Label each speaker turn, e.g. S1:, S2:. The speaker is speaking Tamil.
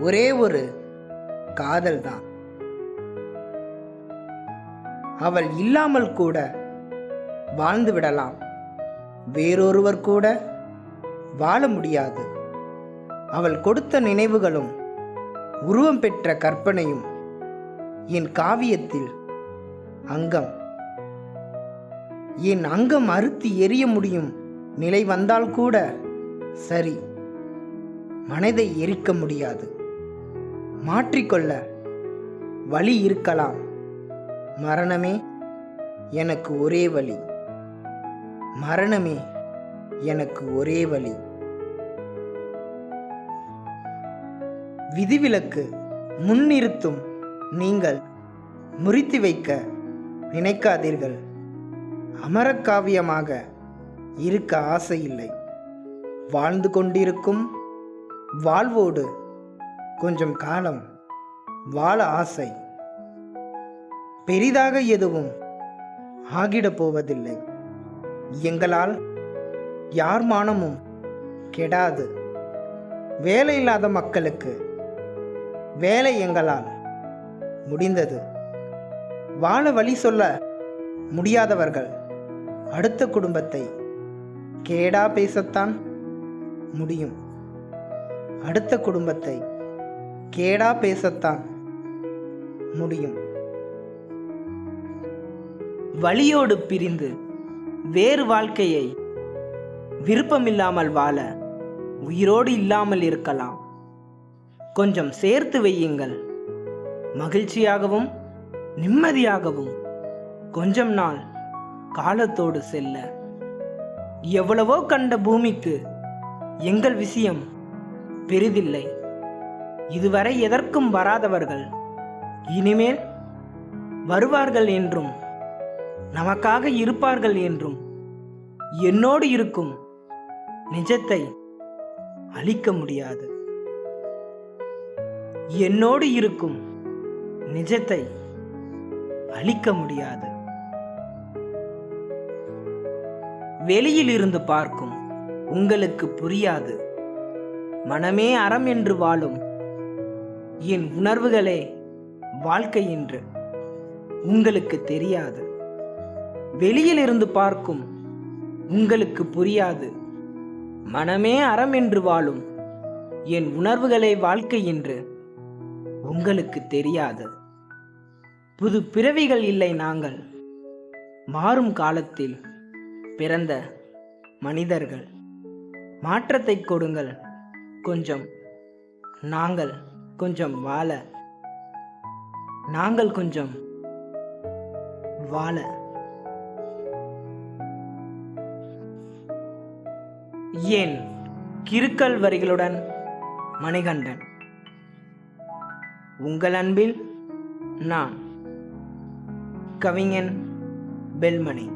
S1: ஒரே ஒரு காதல் தான் அவள் இல்லாமல் கூட வாழ்ந்து விடலாம். வேறொருவர் கூட வாழ முடியாது. அவள் கொடுத்த நினைவுகளும் உருவம் பெற்ற கற்பனையும் என் காவியத்தில் அங்கம். என் அங்கம் அறுத்து எரிய முடியும் நிலை வந்தால் கூட சரி மனதை எரிக்க முடியாது. மாற்றிக்கொள்ள வழி இருக்கலாம். மரணமே எனக்கு ஒரே வழி. மரணமே எனக்கு ஒரே வழி. விதிவிலக்கு முன்னிறுத்தும் நீங்கள் முறித்து வைக்க நினைக்காதீர்கள். அமரக்காவியமாக இருக்க ஆசையில்லை. வாழ்ந்து கொண்டிருக்கும் வாழ்வோடு கொஞ்சம் காலம் வாழ ஆசை. பெரிதாக எதுவும் ஆகிடப் போவதில்லை. எங்களால் யார் மானமும் கெடாது. வேலை இல்லாத மக்களுக்கு வேலை எங்களால் முடிந்தது. வாழ வழி சொல்ல முடியாதவர்கள் அடுத்த குடும்பத்தை கேடா பேசத்தான் முடியும். அடுத்த குடும்பத்தை கேடா பேசத்தான் முடியும். வழியோடு பிரிந்து வேறு வாழ்க்கையை விருப்பமில்லாமல் வாழ உயிரோடு இல்லாமல் இருக்கலாம். கொஞ்சம் சேர்த்து வையுங்கள். மகிழ்ச்சியாகவும் நிம்மதியாகவும் கொஞ்சம் நாள் காலத்தோடு செல்ல. எவ்வளவோ கண்ட பூமிக்கு எங்கள் விஷயம் பெரிதில்லை. இதுவரை எதற்கும் வராதவர்கள். இனிமேல் வருவார்கள் என்றும் நமக்காக இருப்பார்கள் என்றும் என்னோடு இருக்கும் நிஜத்தை அழிக்க முடியாது. என்னோடு இருக்கும் நிஜத்தை அழிக்க முடியாது. வெளியில் இருந்து பார்க்கும் உங்களுக்கு புரியாது. மனமே அறம் என்று வாழும் என் உணர்வுகளே வாழ்க்கை என்று உங்களுக்கு தெரியாது. வெளியில் இருந்து பார்க்கும் உங்களுக்கு புரியாது. மனமே அறம் என்று வாழும் என் உணர்வுகளே வாழ்க்கை என்று உங்களுக்கு தெரியாது. புது பிறவிகள் இல்லை நாங்கள். மாறும் காலத்தில் பிறந்த மனிதர்கள். மாற்றத்தை கொடுங்கள். கொஞ்சம் நாங்கள் கொஞ்சம் வாழ. நாங்கள் கொஞ்சம் வாழ. ஏன் கிருக்கல் வரிகளுடன் மணிகண்டன். உங்கள் அன்பில் நான் கவிஞன் பெல்மணி